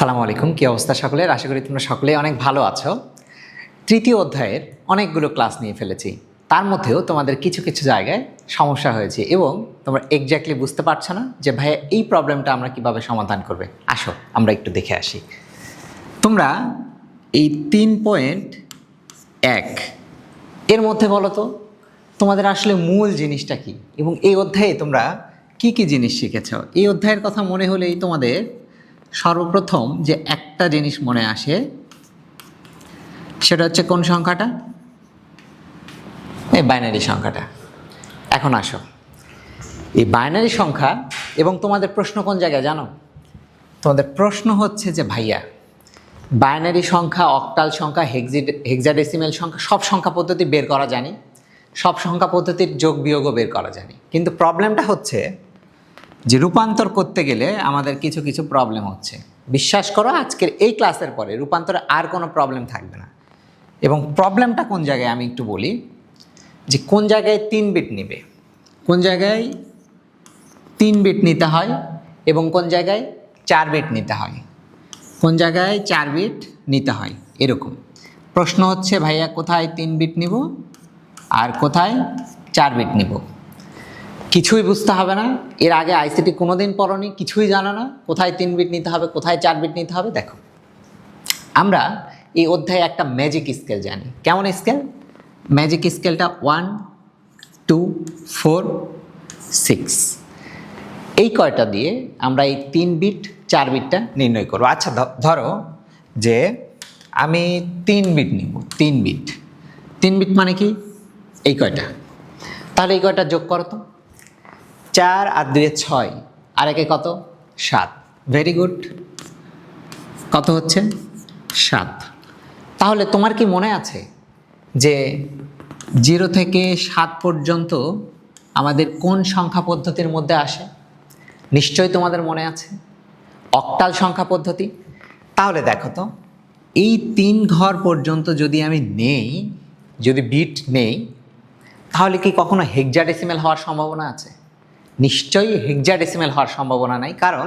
আসসালামু আলাইকুম, কী অবস্থা সকলের? আশা করি তোমরা সকলেই অনেক ভালো আছো। তৃতীয় অধ্যায়ের অনেকগুলো ক্লাস নিয়ে ফেলেছি। তার মধ্যেও তোমাদের কিছু কিছু জায়গায় সমস্যা হয়েছে এবং তোমরা এক্স্যাক্টলি বুঝতে পারছ না যে ভাইয়া এই প্রবলেমটা আমরা কীভাবে সমাধান করবে। আসো, আমরা একটু দেখে আসি। তোমরা এই তিন পয়েন্ট এক, এর মধ্যে বলো তো, তোমাদের আসলে মূল জিনিসটা কি? এবং এই অধ্যায়ে তোমরা কি কি জিনিস শিখেছ? এই অধ্যায়ের কথা মনে হলেই তোমাদের সর্বপ্রথম যে একটা জিনিস মনে আসে, সেটা হচ্ছে কোন সংখ্যাটা? এই বাইনারি সংখ্যাটা। এখন আসো। এই বাইনারি সংখ্যা এবং তোমাদের প্রশ্ন কোন জায়গায় জানো? তোমাদের প্রশ্ন হচ্ছে যে, ভাইয়া, বাইনারি সংখ্যা, অক্টাল সংখ্যা হেক্সি হেক্সাডেসিমেল সংখ্যা, সব সংখ্যা পদ্ধতি বের করা জানি। সব সংখ্যা পদ্ধতির যোগ বিয়োগও বের করা জানি। কিন্তু প্রবলেমটা হচ্ছে যে রূপান্তর করতে গেলে আমাদের কিছু কিছু প্রবলেম হচ্ছে। বিশ্বাস করো, আজকের এই ক্লাসের পরে রূপান্তরে আর কোনো প্রবলেম থাকবে না। এবং প্রবলেমটা কোন জায়গায় আমি একটু বলি, যে কোন জায়গায় তিন বিট নেবে? কোন জায়গায় তিন বিট নিতে হয় এবং কোন জায়গায় চার বিট নিতে হয়? কোন জায়গায় চার বিট নিতে হয়? এরকম। প্রশ্ন হচ্ছে, ভাইয়া, কোথায় তিন বিট নিব? আর কোথায় চার বিট নিব? কিছুই বুঝতে হবে না। এর আগে আইসিটি কোনো দিন পড়নি, কিছুই জানো না। কোথায় তিন বিট নিতে হবে, কোথায় চার বিট নিতে হবে, দেখো। আমরা এই অধ্যায়ে একটা ম্যাজিক স্কেল জানি। কেমন স্কেল ম্যাজিক স্কেলটা ওয়ান টু ফোর সিক্স এই কয়টা দিয়ে আমরা এই তিন বিট চার বিটটা নির্ণয় করব। আচ্ছা ধরো যে আমি তিন বিট নিব, তিন বিট তিন বিট মানে কি? এই কয়টা। তাহলে এই কয়টা যোগ করো তো। চার আর দুয়ে ছয়। আর একে কত? সাত। ভেরি গুড কত হচ্ছে? সাত। তাহলে তোমার কি মনে আছে যে জিরো থেকে সাত পর্যন্ত আমাদের কোন সংখ্যা পদ্ধতির মধ্যে আসে? নিশ্চয়ই তোমাদের মনে আছে। অক্টাল সংখ্যা পদ্ধতি। তাহলে দেখো তো, এই তিন ঘর পর্যন্ত যদি আমি নেই, যদি বিট নেই, তাহলে কি কখনো হেক্সাডেসিমেল হওয়ার সম্ভাবনা আছে? নিশ্চয়ই হেক্সাডেসিমেল হওয়ার সম্ভাবনা নাই, কারণ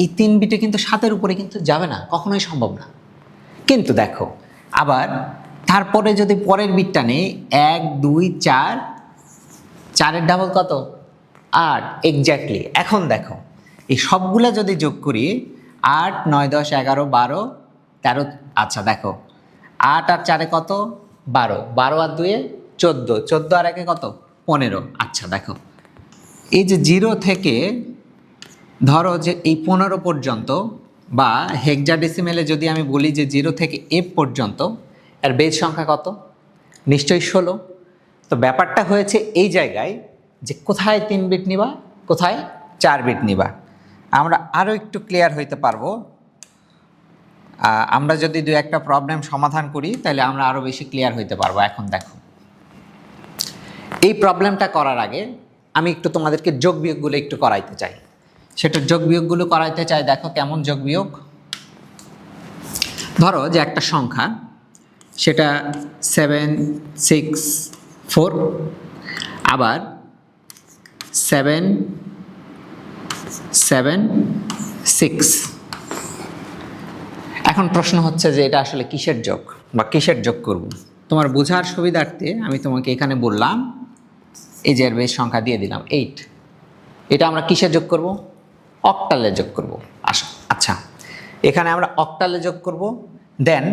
এই তিন বিটে কিন্তু সাতের উপরে কিন্তু যাবে না, কখনোই সম্ভব না। কিন্তু দেখো, আবার তারপরে যদি পরের বিটটা নেই, এক, দুই, চার, চারের ডাবল কত? আট এক্স্যাক্টলি এখন দেখো, এই সবগুলা যদি যোগ করি, আট, নয়, দশ, এগারো, বারো, তেরো আচ্ছা দেখো, আট আর চারে কত? বারো। বারো আর দুয়ে চোদ্দ। চোদ্দ আর একে কত? পনেরো। আচ্ছা দেখো এই যে জিরো থেকে ধরো যে এই পনেরো পর্যন্ত বা হেক্সাডেসিমেলে যদি আমি বলি যে জিরো থেকে এফ পর্যন্ত, এর বেজ সংখ্যা কত? নিশ্চয়ই ষোলো। তো ব্যাপারটা হয়েছে এই জায়গায় যে কোথায় তিন বিট নিবা, কোথায় চার বিট নিবা। আমরা আরও একটু ক্লিয়ার হইতে পারব। আমরা যদি দু একটা প্রবলেম সমাধান করি, তাহলে আমরা আরও বেশি ক্লিয়ার হইতে পারব। এখন দেখো। এই প্রবলেমটা করার আগে আমি একটু তোমাদেরকে যোগ বিয়োগগুলো একটু করাইতে চাই। সেটা যোগ বিয়োগগুলো করাইতে চাই, দেখো কেমন যোগ বিয়োগ। ধরো যে একটা সংখ্যা, সেটা সেভেন সিক্স ফোর আবার সেভেন সেভেন সিক্স এখন প্রশ্ন হচ্ছে যে এটা আসলে কিসের যোগ বা কিসের যোগ করব? তোমার বোঝার সুবিধার্থে আমি তোমাকে এখানে বললাম এই যে বেশ সংখ্যা দিয়ে দিলাম এইট এটা আমরা কিসের যোগ করব? অক্টালে যোগ করব। আচ্ছা আচ্ছা এখানে আমরা অক্টালে যোগ করব। দেন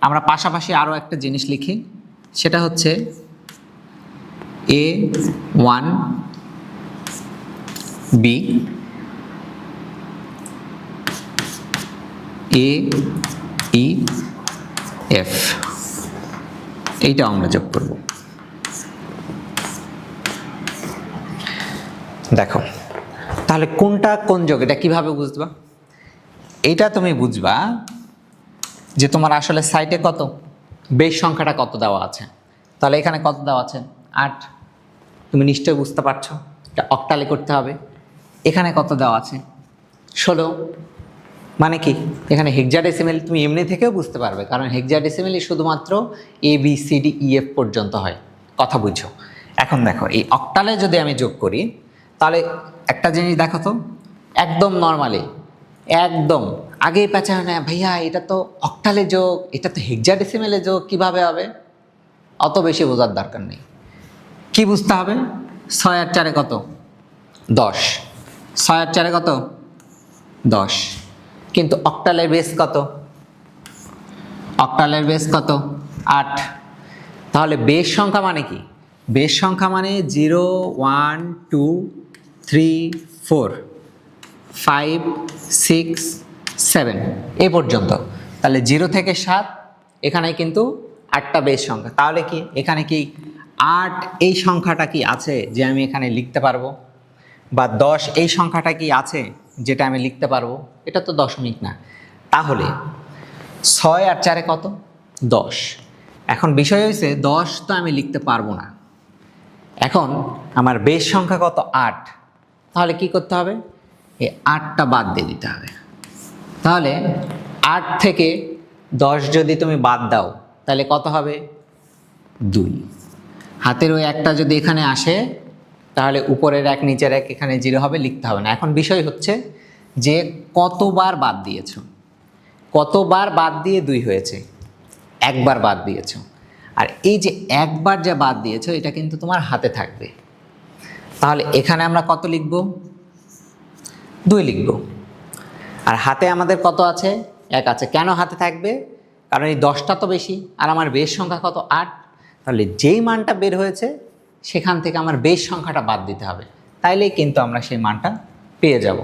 আমরা পাশাপাশি আরও একটা জিনিস লিখি, সেটা হচ্ছে A one B A E F এইটাও আমরা যোগ করব। দেখো, তাহলে কোনটা কোন যোগ? এটা কীভাবে বুঝবা? এটা তুমি বুঝবা যে তোমার আসলে সাইটে কত? বেশ সংখ্যাটা কত দেওয়া আছে? তাহলে এখানে কত দেওয়া আছে? আট। তুমি নিশ্চয়ই বুঝতে পারছ। এটা অকটালে করতে হবে। এখানে কত দেওয়া আছে? ষোলো। মানে কি? এখানে হেক্সাডেসিমেল তুমি এমনি থেকেও বুঝতে পারবে, কারণ হেক্সাডেসিমেলই শুধুমাত্র A B C D E F পর্যন্ত হয়। কথা বুঝো এখন দেখো, এই অকটালে যদি আমি যোগ করি তাহলে একটা জিনিস দেখো তো, একদম নর্মালি একদম। আগেই পেঁচা না, ভাইয়া, এটা তো অক্টালে যোগ, এটা তো হেক্সাডেসিমেলে যোগ, কীভাবে হবে? অত বেশি বোঝার দরকার নেই। কি বুঝতে হবে? ছয় আর চারে কত? দশ। ছয় আর চারে কত? দশ। কিন্তু অক্টালের বেস কত? অক্টালের বেস কত? আট। তাহলে বেশ সংখ্যা মানে কি? বেশ সংখ্যা মানে zero one two three four five six seven এ পর্যন্ত। তাহলে জিরো থেকে সাত, এখানে কিন্তু আটটা বেস সংখ্যা। তাহলে কি, এখানে কি আট এই সংখ্যাটা কি আছে যে আমি এখানে লিখতে পারব? বা দশ এই সংখ্যাটা কি আছে যেটা আমি লিখতে পারব? এটা তো দশমিক না। তাহলে ছয় আর চারে কত? দশ। এখন বিষয় হয়েছে, দশ তো আমি লিখতে পারব না। এখন আমার বেশ সংখ্যা কত? আট। তাহলে কি করতে হবে? এই আটটা বাদ দিয়ে দিতে হবে। তাহলে আট থেকে দশ যদি তুমি বাদ দাও তাহলে কত হবে? দুই। হাতের ওই একটা যদি এখানে আসে তাহলে উপরের এক নিচের এক এখানে জিরো হবে লিখতে হবে না। এখন বিষয় হচ্ছে যে কতবার বাদ দিয়েছ? কতবার বাদ দিয়ে দুই হয়েছে? একবার বাদ দিয়েছ। আর এই যে একবার যা বাদ দিয়েছ এটা কিন্তু তোমার হাতে থাকবে। তাহলে এখানে আমরা কত লিখব? দুই লিখব। আর হাতে আমাদের কত আছে? এক আছে। কেন হাতে থাকবে? কারণ এই দশটা তো বেশি। আর আমার বেশ সংখ্যা কত? আট। তাহলে যেই মানটা বের হয়েছে, সেখান থেকে আমার বেশ সংখ্যাটা বাদ দিতে হবে। তাইলেই কিন্তু আমরা সেই মানটা পেয়ে যাব।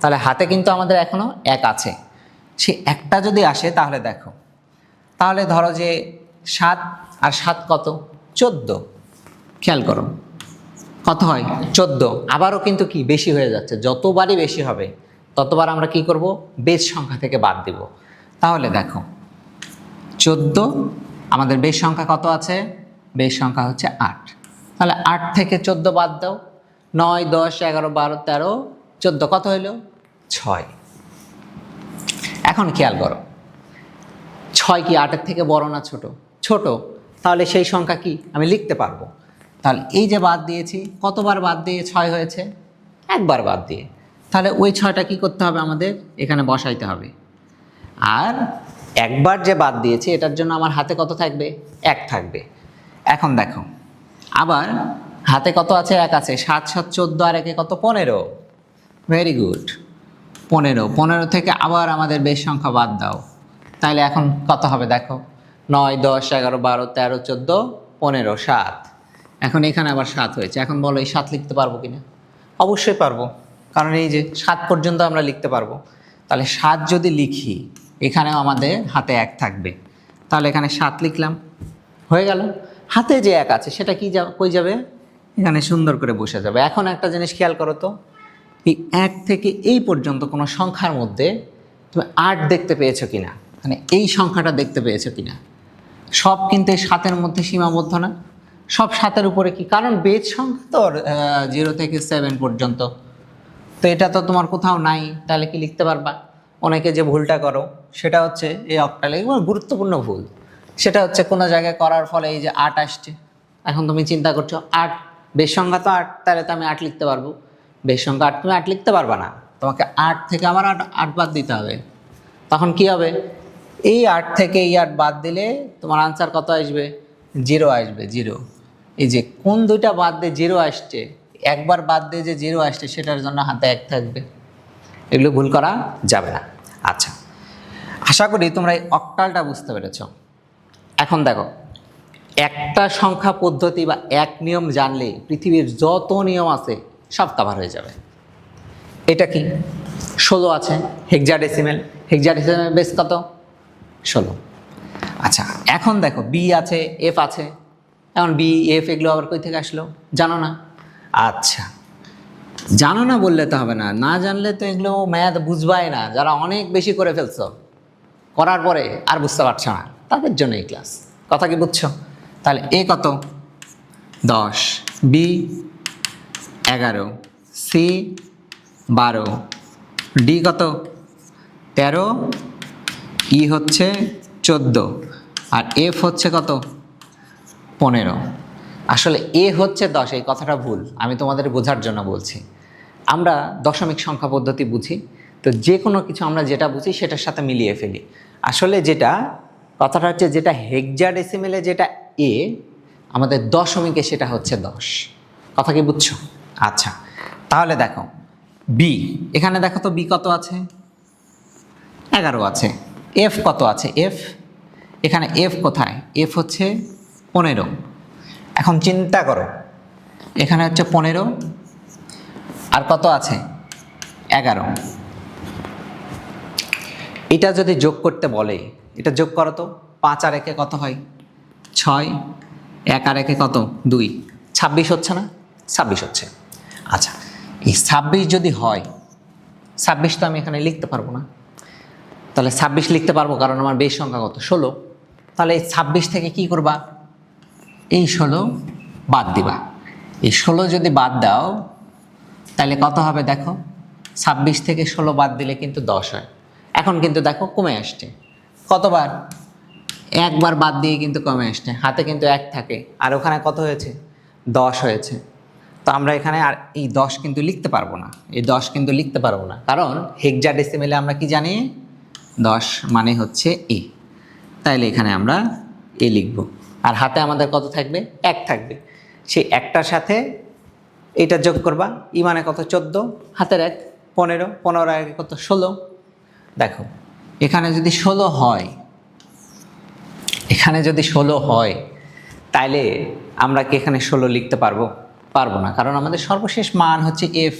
তাহলে হাতে কিন্তু আমাদের এখনও এক আছে। সে একটা যদি আসে, তাহলে দেখো। তাহলে ধরো যে সাত, আর সাত কত? চোদ্দ। খেয়াল করো। কত হয়? চোদ্দ। আবারও কিন্তু কি? বেশি হয়ে যাচ্ছে। যতবারই বেশি হবে, ততবার আমরা কি করব? বেশ সংখ্যা থেকে বাদ দিব। তাহলে দেখো, চোদ্দ, আমাদের বেশ সংখ্যা কত আছে? বেশ সংখ্যা হচ্ছে আট। তাহলে আট থেকে চোদ্দ বাদ দাও। নয়, দশ, এগারো, বারো, তেরো, চোদ্দ কত হইল? ছয়। এখন খেয়াল করো, ছয় কি আটের থেকে বড় না ছোট? ছোট। তাহলে সেই সংখ্যা কি? আমি লিখতে পারব। তাহলে এই যে বাদ দিয়েছি কতবার বাদ দিয়ে ছয় হয়েছে? একবার বাদ দিয়ে। তাহলে ওই ছয়টা কি করতে হবে আমাদের? এখানে বসাইতে হবে। আর একবার যে বাদ দিয়েছি এটার জন্য আমার হাতে কত থাকবে? এক থাকবে। এখন দেখো আবার হাতে কত আছে? এক আছে। সাত সাত চোদ্দ আর একে কত? পনেরো। ভেরি গুড পনেরো। পনেরো থেকে আবার আমাদের বেশ সংখ্যা বাদ দাও। তাহলে এখন কত হবে দেখো? নয় দশ এগারো বারো তেরো চোদ্দ পনেরো সাত। এখন এখানে আবার সাত হয়েছে। এখন বলো, এই সাত লিখতে পারব কিনা? অবশ্যই পারব। কারণ এই যে সাত পর্যন্ত আমরা লিখতে পারব। তাহলে সাত যদি লিখি, এখানেও আমাদের হাতে এক থাকবে। তাহলে এখানে সাত লিখলাম। হয়ে গেল? হাতে যে এক আছে, সেটা কি যা, কই যাবে? এখানে সুন্দর করে বসে যাবে। এখন একটা জিনিস খেয়াল করো তো, এই এক থেকে এই পর্যন্ত কোনো সংখ্যার মধ্যে তুমি আট দেখতে পেয়েছ কি না মানে এই সংখ্যাটা দেখতে পেয়েছ কি না সব কিন্তু সাতের মধ্যে সীমাবদ্ধ না? সব সাতের উপরে কি? কারণ বেজ সংখ্যা তো জিরো থেকে সেভেন পর্যন্ত। তো এটা তো তোমার কোথাও নাই, তাহলে কি লিখতে পারবা? অনেকে যে ভুলটা করো, সেটা হচ্ছে এই অক্টালে এগুলো গুরুত্বপূর্ণ ভুল। সেটা হচ্ছে কোনো জায়গায় করার ফলে এই যে আট আসছে, এখন তুমি চিন্তা করছ, আট বেশ সংখ্যা তো আট, তাহলে তো আমি আট লিখতে পারব। বেশ সংখ্যা আট, তুমি আট লিখতে পারবা না। তোমাকে আট থেকে আবার আট আট বাদ দিতে হবে। তখন কি হবে? এই আট থেকে এই আট বাদ দিলে তোমার আনসার কত আসবে? জিরো আসবে জিরো এই যে কোন দুইটা বাদ দিয়ে জিরো আসছে, একবার বাদ দিয়ে যে জিরো আসছে, সেটার জন্য হাতে এক থাকবে। এগুলো ভুল করা যাবে না। আচ্ছা আশা করি তোমরা এই অক্টালটা বুঝতে পেরেছ। এখন দেখো, একটা সংখ্যা পদ্ধতি বা এক নিয়ম জানলে পৃথিবীর যত নিয়ম আছে, সব কাভার হয়ে যাবে। এটা কি? ষোলো আছে। হেক্সাডেসিমেল হেক্সাডেসিমেল বেস কত? ষোলো। আচ্ছা এখন দেখো বি আছে এফ আছে। এখন বি এফ এগুলো আবার কই থেকে আসলো? জানো না? আচ্ছা। জানো না বললে তো হবে না। না জানলে তো এগুলো ম্যাথ বুঝবাই না। যারা অনেক বেশি করে ফেলছো, করার পরে আর বুঝতে পারছ না। তাদের জন্য এই ক্লাস কথা কি বুঝছ? তাহলে এ কত? দশ। বি এগারো। সি বারো। ডি কত? তেরো। ই হচ্ছে চোদ্দ। আর এফ হচ্ছে কত? পনেরো। আসলে এ হচ্ছে দশ, এই কথাটা ভুল, আমি তোমাদের বোঝার জন্য বলছি। আমরা দশমিক সংখ্যা পদ্ধতি বুঝি, তো যে কোনো কিছু আমরা যেটা বুঝি সেটার সাথে মিলিয়ে ফেলি। আসলে যেটা, কথাটা হচ্ছে যেটা হেক্সা ডেসিমেলে যেটা এ, আমাদের দশমিকে সেটা হচ্ছে দশ। কথা কি বুঝছ? আচ্ছা তাহলে দেখো বি এখানে দেখো তো বি কত আছে? এগারো আছে। এফ কত আছে? এফ এখানে এফ কোথায়? এফ হচ্ছে পনেরো। এখন চিন্তা করো। এখানে হচ্ছে পনেরো। আর কত আছে? এগারো। এটা যদি যোগ করতে বলে, এটা যোগ করো তো, পাঁচ আর একে কত হয়? ছয়। এক আর একে কত? দুই। ছাব্বিশ হচ্ছে না? ছাব্বিশ হচ্ছে। আচ্ছা এই ছাব্বিশ যদি হয়, ছাব্বিশ তো আমি এখানে লিখতে পারব না। তাহলে ছাব্বিশ লিখতে পারব কারণ আমার বেশ সংখ্যা কত? ষোলো। তাহলে এই ছাব্বিশ থেকে কি করবা? এই ষোলো বাদ দিবা। এই ষোলো যদি বাদ দাও, তাহলে কত হবে দেখো? ছাব্বিশ থেকে ষোলো বাদ দিলে কিন্তু দশ হয়। এখন কিন্তু দেখো কমে আসছে। কতবার? একবার বাদ দিয়ে কিন্তু কমে আসছে। হাতে কিন্তু এক থাকে। আর ওখানে কত হয়েছে? দশ হয়েছে। তো আমরা এখানে আর এই দশ কিন্তু লিখতে পারব না। এই দশ কিন্তু লিখতে পারব না। কারণ হেক্সা ডেসিমেলে আমরা কি জানি? দশ মানে হচ্ছে এ। তাইলে এখানে আমরা এ লিখব। আর হাতে আমাদের কত থাকবে? এক থাকবে। সেই একটার সাথে এটা যোগ করবা ই মানে কত? চোদ্দ। হাতের এক, পনেরো। পনেরো এক কত? ষোলো। দেখো, এখানে যদি ষোলো হয়, এখানে যদি ষোলো হয়, তাইলে আমরা কি এখানে ষোলো লিখতে পারব? পারব না, কারণ আমাদের সর্বশেষ মান হচ্ছে এফ।